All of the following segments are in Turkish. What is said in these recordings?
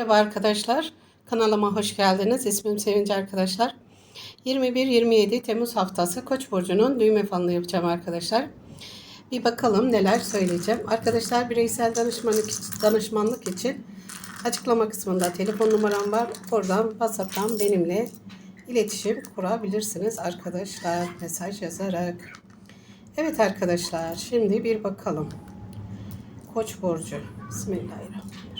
Merhaba arkadaşlar. Kanalıma hoş geldiniz. İsmim Sevinç arkadaşlar. 21-27 Temmuz haftası Koç burcunun düğme falını yapacağım arkadaşlar. Bir bakalım neler söyleyeceğim. Arkadaşlar bireysel danışmanlık danışmanlık için açıklama kısmında telefon numaram var. Oradan WhatsApp'tan benimle iletişim kurabilirsiniz arkadaşlar. Mesaj yazarak. Evet arkadaşlar şimdi bir bakalım. Koç burcu. Bismillahirrahmanirrahim.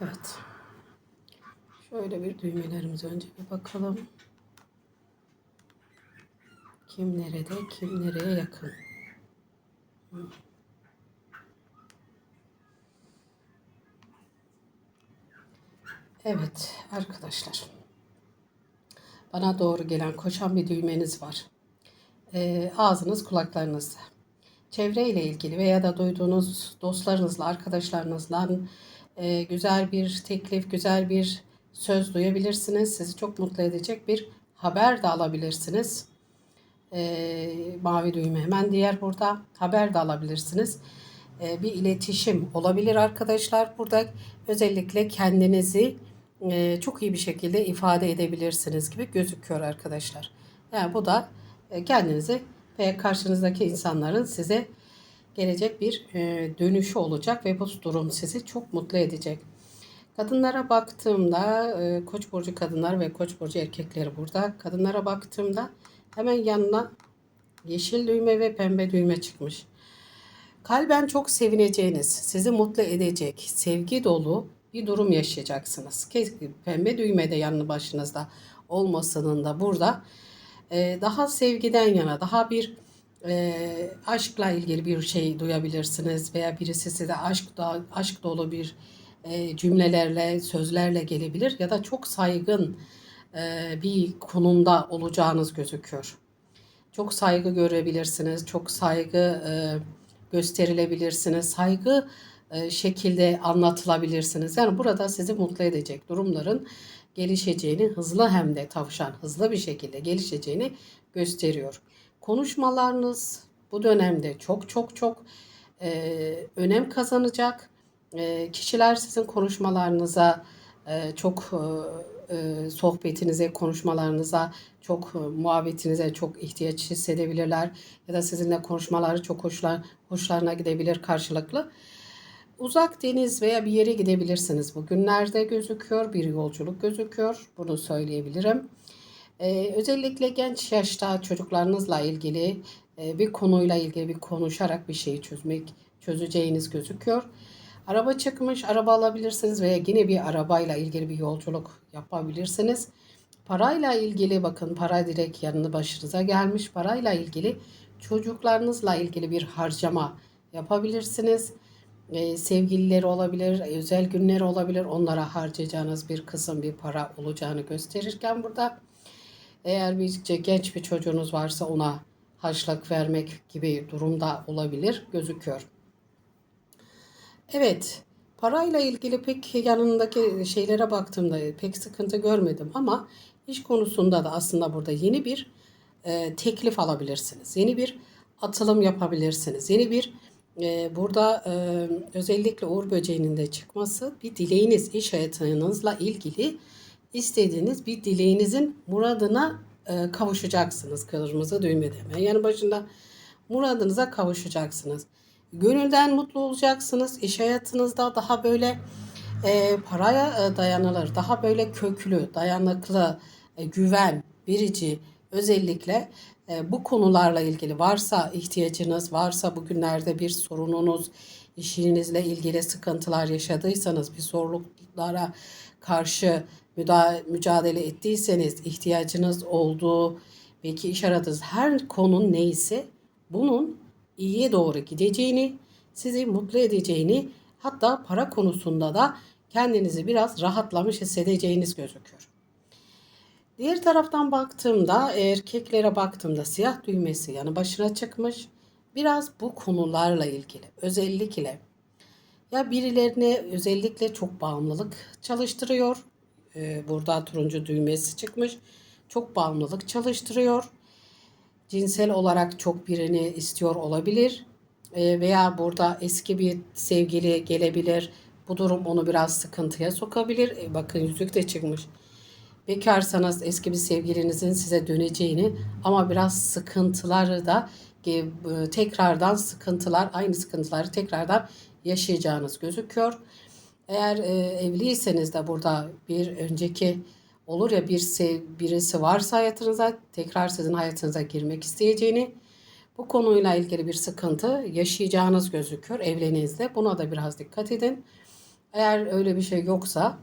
Evet. Şöyle bir düğmelerimize önce bir bakalım. Kim nerede, kim nereye yakın. Evet arkadaşlar. Bana doğru gelen koşan bir düğmeniz var. Ee, ağzınız kulaklarınızda. Çevreyle ilgili veya da duyduğunuz dostlarınızla, arkadaşlarınızla e, güzel bir teklif, güzel bir söz duyabilirsiniz. Sizi çok mutlu edecek bir haber de alabilirsiniz. E, mavi düğme hemen diğer burada haber de alabilirsiniz. E, bir iletişim olabilir arkadaşlar. Burada özellikle kendinizi e, çok iyi bir şekilde ifade edebilirsiniz gibi gözüküyor arkadaşlar. Yani bu da e, kendinizi ve karşınızdaki insanların size gelecek bir e, dönüşü olacak ve bu durum sizi çok mutlu edecek. Kadınlara baktığımda e, Koç burcu kadınlar ve Koç burcu erkekleri burada. Kadınlara baktığımda hemen yanına yeşil düğme ve pembe düğme çıkmış. Kalben çok sevineceğiniz, sizi mutlu edecek, sevgi dolu bir durum yaşayacaksınız. Keşke pembe düğme de yanı başınızda olmasının da burada e, daha sevgiden yana, daha bir e, aşkla ilgili bir şey duyabilirsiniz veya birisi size aşk aşk dolu bir e, cümlelerle, sözlerle gelebilir ya da çok saygın e, bir konumda olacağınız gözüküyor. Çok saygı görebilirsiniz, çok saygı e, gösterilebilirsiniz, saygı şekilde anlatılabilirsiniz. Yani burada sizi mutlu edecek durumların gelişeceğini, hızlı hem de tavşan hızlı bir şekilde gelişeceğini gösteriyor. Konuşmalarınız bu dönemde çok çok çok e, önem kazanacak. E, kişiler sizin konuşmalarınıza e, çok e, e, sohbetinize, konuşmalarınıza, çok muhabbetinize çok ihtiyaç hissedebilirler. Ya da sizinle konuşmaları çok hoşlar, hoşlarına gidebilir karşılıklı. Uzak deniz veya bir yere gidebilirsiniz. Bugünlerde gözüküyor, bir yolculuk gözüküyor. Bunu söyleyebilirim. Ee, özellikle genç yaşta çocuklarınızla ilgili e, bir konuyla ilgili bir konuşarak bir şeyi çözmek, çözeceğiniz gözüküyor. Araba çıkmış, araba alabilirsiniz veya yine bir arabayla ilgili bir yolculuk yapabilirsiniz. Parayla ilgili bakın para direkt yanını başınıza gelmiş. Parayla ilgili çocuklarınızla ilgili bir harcama yapabilirsiniz. Ee, sevgilileri olabilir, özel günleri olabilir. Onlara harcayacağınız bir kısım bir para olacağını gösterirken burada eğer bir genç bir çocuğunuz varsa ona harçlık vermek gibi durumda olabilir gözüküyor. Evet, parayla ilgili pek yanındaki şeylere baktığımda pek sıkıntı görmedim ama iş konusunda da aslında burada yeni bir e, teklif alabilirsiniz. Yeni bir atılım yapabilirsiniz. Yeni bir e, burada e, özellikle uğur böceğinin de çıkması bir dileğiniz, iş hayatınızla ilgili istediğiniz bir dileğinizin muradına e, kavuşacaksınız. Kırmızı düğme deme. Yani başında muradınıza kavuşacaksınız. Gönülden mutlu olacaksınız. İş hayatınızda daha böyle e, paraya e, dayanılır. Daha böyle köklü, dayanıklı, e, güven, birici özellikle e, bu konularla ilgili varsa ihtiyacınız, varsa bugünlerde bir sorununuz, işinizle ilgili sıkıntılar yaşadıysanız, bir zorluklara karşı mücadele ettiyseniz, ihtiyacınız olduğu, belki iş aradığınız her konu neyse bunun iyiye doğru gideceğini, sizi mutlu edeceğini, hatta para konusunda da kendinizi biraz rahatlamış hissedeceğiniz gözüküyor. Diğer taraftan baktığımda erkeklere baktığımda siyah düğmesi yani başına çıkmış. Biraz bu konularla ilgili özellikle ya birilerine özellikle çok bağımlılık çalıştırıyor. Ee, burada turuncu düğmesi çıkmış. çok bağımlılık çalıştırıyor. Cinsel olarak çok birini istiyor olabilir. E, veya burada eski bir sevgili gelebilir. Bu durum onu biraz sıkıntıya sokabilir. E, bakın yüzük de çıkmış. Bekarsanız eski bir sevgilinizin size döneceğini ama biraz sıkıntıları da e, tekrardan sıkıntılar, aynı sıkıntıları tekrardan yaşayacağınız gözüküyor. Eğer e, evliyseniz de burada bir önceki olur ya bir birisi varsa hayatınıza tekrar sizin hayatınıza girmek isteyeceğini bu konuyla ilgili bir sıkıntı yaşayacağınız gözüküyor evliliğinizde. Buna da biraz dikkat edin. Eğer öyle bir şey yoksa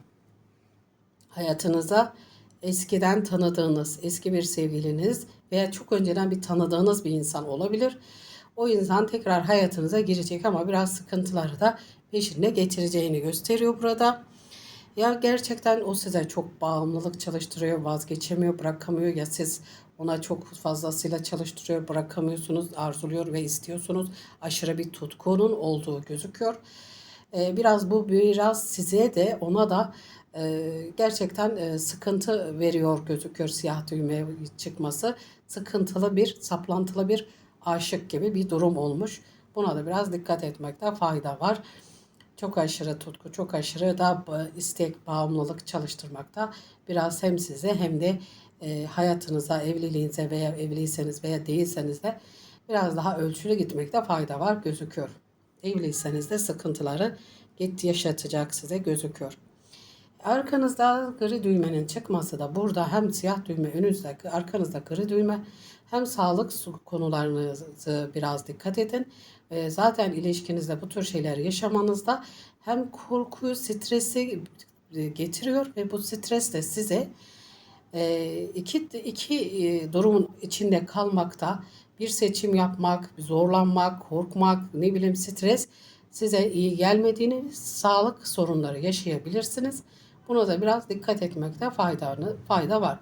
hayatınıza eskiden tanıdığınız eski bir sevgiliniz veya çok önceden bir tanıdığınız bir insan olabilir. O insan tekrar hayatınıza girecek ama biraz sıkıntıları da peşinde getireceğini gösteriyor burada. Ya gerçekten o size çok bağımlılık çalıştırıyor, vazgeçemiyor, bırakamıyor ya siz ona çok fazlasıyla çalıştırıyor, bırakamıyorsunuz, arzuluyor ve istiyorsunuz. Aşırı bir tutkunun olduğu gözüküyor. Ee, biraz bu biraz size de ona da e, gerçekten e, sıkıntı veriyor gözüküyor siyah düğme çıkması. Sıkıntılı bir, saplantılı bir aşık gibi bir durum olmuş. Buna da biraz dikkat etmekte fayda var. Çok aşırı tutku, çok aşırı da istek, bağımlılık çalıştırmakta biraz hem size hem de e, hayatınıza, evliliğinize veya evliyseniz veya değilseniz de biraz daha ölçülü gitmekte fayda var gözüküyor. Evliyseniz de sıkıntıları git yaşatacak size gözüküyor. Arkanızda gri düğmenin çıkması da burada hem siyah düğme önünüzde arkanızda gri düğme hem sağlık konularınızı biraz dikkat edin. E, zaten ilişkinizde bu tür şeyler yaşamanızda hem korkuyu, stresi getiriyor ve bu stres de size e, iki, iki e, durumun içinde kalmakta bir seçim yapmak, zorlanmak, korkmak, ne bileyim stres size iyi gelmediğini, sağlık sorunları yaşayabilirsiniz. Buna da biraz dikkat etmekte fayda, fayda var.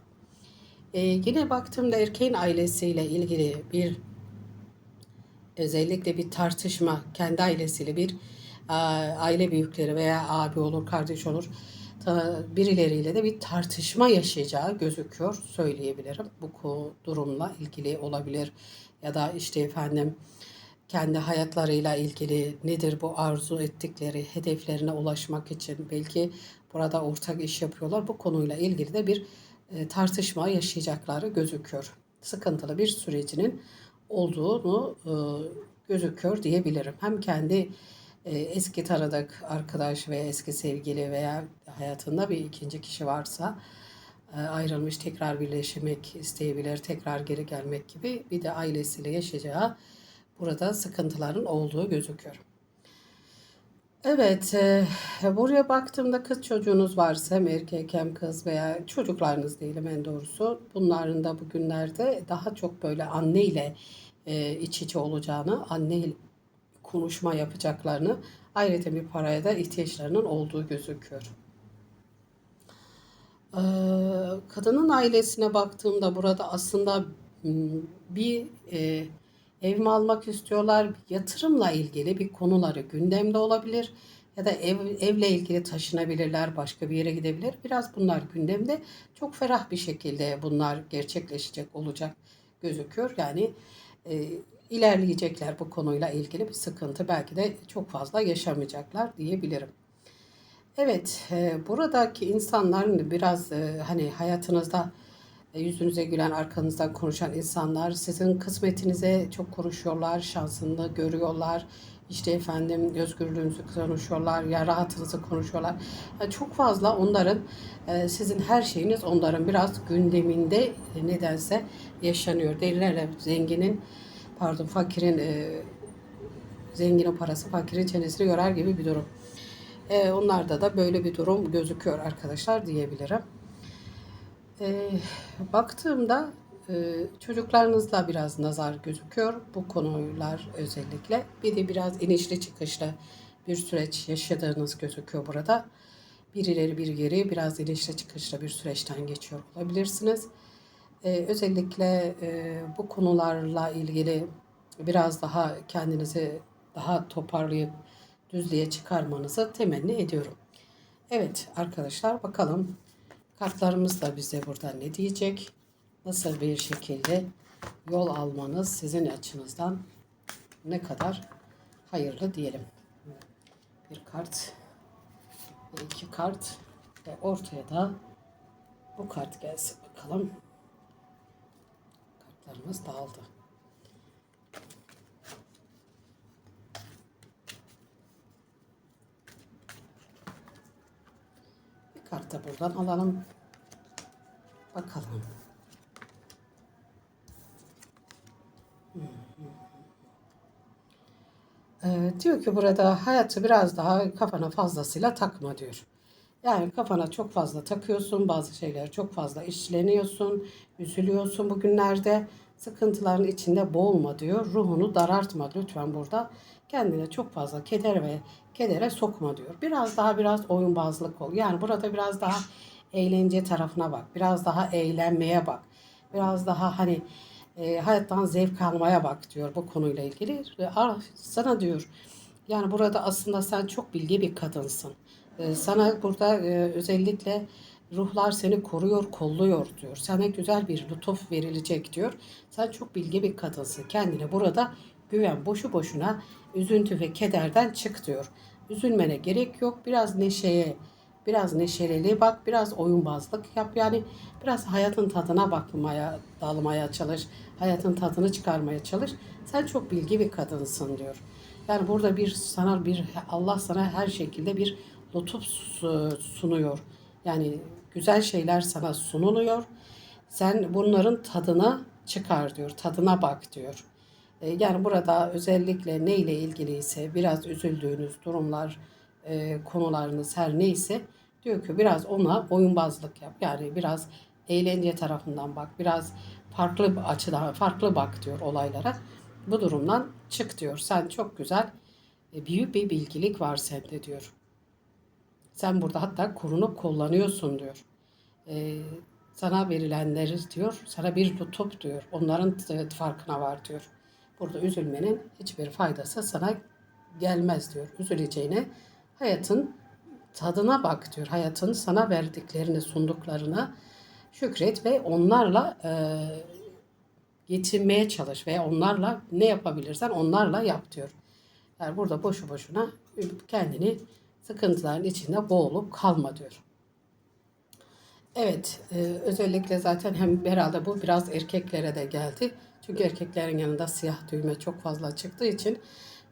Ee, yine baktığımda erkeğin ailesiyle ilgili bir özellikle bir tartışma kendi ailesiyle bir aile büyükleri veya abi olur, kardeş olur birileriyle de bir tartışma yaşayacağı gözüküyor söyleyebilirim. Bu durumla ilgili olabilir ya da işte efendim kendi hayatlarıyla ilgili nedir bu arzu ettikleri hedeflerine ulaşmak için belki burada ortak iş yapıyorlar. Bu konuyla ilgili de bir e, tartışma yaşayacakları gözüküyor. Sıkıntılı bir sürecinin olduğunu e, gözüküyor diyebilirim. Hem kendi e, eski tanıdık arkadaş veya eski sevgili veya hayatında bir ikinci kişi varsa ayrılmış tekrar birleşmek isteyebilir, tekrar geri gelmek gibi bir de ailesiyle yaşayacağı burada sıkıntıların olduğu gözüküyor. Evet, e, buraya baktığımda kız çocuğunuz varsa hem erkek hem kız veya çocuklarınız diyelim en doğrusu. Bunların da bugünlerde daha çok böyle anne ile e, iç içe olacağını, anne ile konuşma yapacaklarını, ayrıca bir paraya da ihtiyaçlarının olduğu gözüküyor. Ee, kadının ailesine baktığımda burada aslında bir e, ev mi almak istiyorlar, yatırımla ilgili bir konuları gündemde olabilir ya da ev, evle ilgili taşınabilirler, başka bir yere gidebilir. Biraz bunlar gündemde. Çok ferah bir şekilde bunlar gerçekleşecek olacak gözüküyor. Yani e, ilerleyecekler bu konuyla ilgili bir sıkıntı belki de çok fazla yaşamayacaklar diyebilirim. Evet, e, buradaki insanların biraz e, hani hayatınızda yüzünüze gülen, arkanızdan konuşan insanlar sizin kısmetinize çok konuşuyorlar, şansını görüyorlar. İşte efendim özgürlüğünüzü konuşuyorlar, ya rahatınızı konuşuyorlar. Yani çok fazla onların e, sizin her şeyiniz onların biraz gündeminde nedense yaşanıyor. Derler zenginin pardon fakirin e, zenginin parası fakirin çenesini yorar gibi bir durum. E, onlarda da böyle bir durum gözüküyor arkadaşlar diyebilirim. E, baktığımda e, çocuklarınızla biraz nazar gözüküyor bu konular özellikle. Bir de biraz inişli çıkışlı bir süreç yaşadığınız gözüküyor burada. Bir ileri bir geri biraz inişli çıkışlı bir süreçten geçiyor olabilirsiniz. Ee, özellikle e, bu konularla ilgili biraz daha kendinizi daha toparlayıp düzlüğe çıkarmanızı temenni ediyorum. Evet arkadaşlar bakalım kartlarımız da bize burada ne diyecek? nasıl bir şekilde yol almanız sizin açınızdan ne kadar hayırlı diyelim. Bir kart iki kart ve ortaya da bu kart gelsin bakalım. Kartlarımız dağıldı. Da buradan alalım. Bakalım. Ee, diyor ki burada hayatı biraz daha kafana fazlasıyla takma diyor. Yani kafana çok fazla takıyorsun, bazı şeyler çok fazla işleniyorsun, üzülüyorsun bugünlerde. Sıkıntıların içinde boğulma diyor. Ruhunu darartma lütfen burada. Kendine çok fazla keder ve kedere sokma diyor. Biraz daha biraz oyunbazlık ol. Yani burada biraz daha eğlence tarafına bak. Biraz daha eğlenmeye bak. Biraz daha hani e, hayattan zevk almaya bak diyor bu konuyla ilgili. Ve, "Ah, Sana diyor yani burada aslında sen çok bilgi bir kadınsın. Ee, Sana burada e, özellikle ruhlar seni koruyor, kolluyor diyor. Sana güzel bir lütuf verilecek diyor. Sen çok bilgi bir kadınsın. Kendine burada güven. Boşu boşuna üzüntü ve kederden çık diyor. Üzülmene gerek yok. Biraz neşeye, biraz neşeliliğe bak, biraz oyunbazlık yap. Yani biraz hayatın tadına bakmaya, dalmaya çalış. Hayatın tadını çıkarmaya çalış. Sen çok bilgi bir kadınsın diyor. Yani burada bir sana bir Allah sana her şekilde bir lütuf su- sunuyor. Yani güzel şeyler sana sunuluyor. Sen bunların tadına çıkar diyor. Tadına bak diyor. E, Yani burada özellikle ne ile ilgiliyse biraz üzüldüğünüz durumlar, e, konularınız her neyse diyor ki biraz ona oyunbazlık yap. Yani biraz eğlence tarafından bak. Biraz farklı açıdan farklı bak diyor olaylara. Bu durumdan çık diyor. Sen çok güzel e, büyük bir bilgilik var sende diyor. Sen burada hatta korunup kullanıyorsun diyor. Ee, sana verilenleri diyor, sana bir lütuf diyor. Onların farkına var diyor. Burada üzülmenin hiçbir faydası sana gelmez diyor. Üzüleceğine hayatın tadına bak diyor. Hayatın sana verdiklerini, sunduklarına şükret ve onlarla e, yetinmeye çalış ve onlarla ne yapabilirsen onlarla yap diyor. Yani burada boşu boşuna kendini sıkıntıların içinde boğulup kalma diyor. Evet, e, özellikle zaten hem herhalde bu biraz erkeklere de geldi. Çünkü erkeklerin yanında siyah düğme çok fazla çıktığı için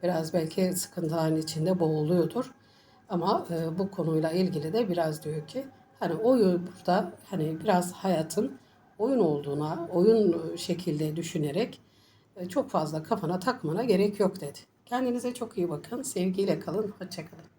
biraz belki sıkıntıların içinde boğuluyordur. Ama e, bu konuyla ilgili de biraz diyor ki hani oyun burada hani biraz hayatın oyun olduğuna, oyun şekilde düşünerek e, çok fazla kafana takmana gerek yok dedi. Kendinize çok iyi bakın. Sevgiyle kalın. Hoşçakalın.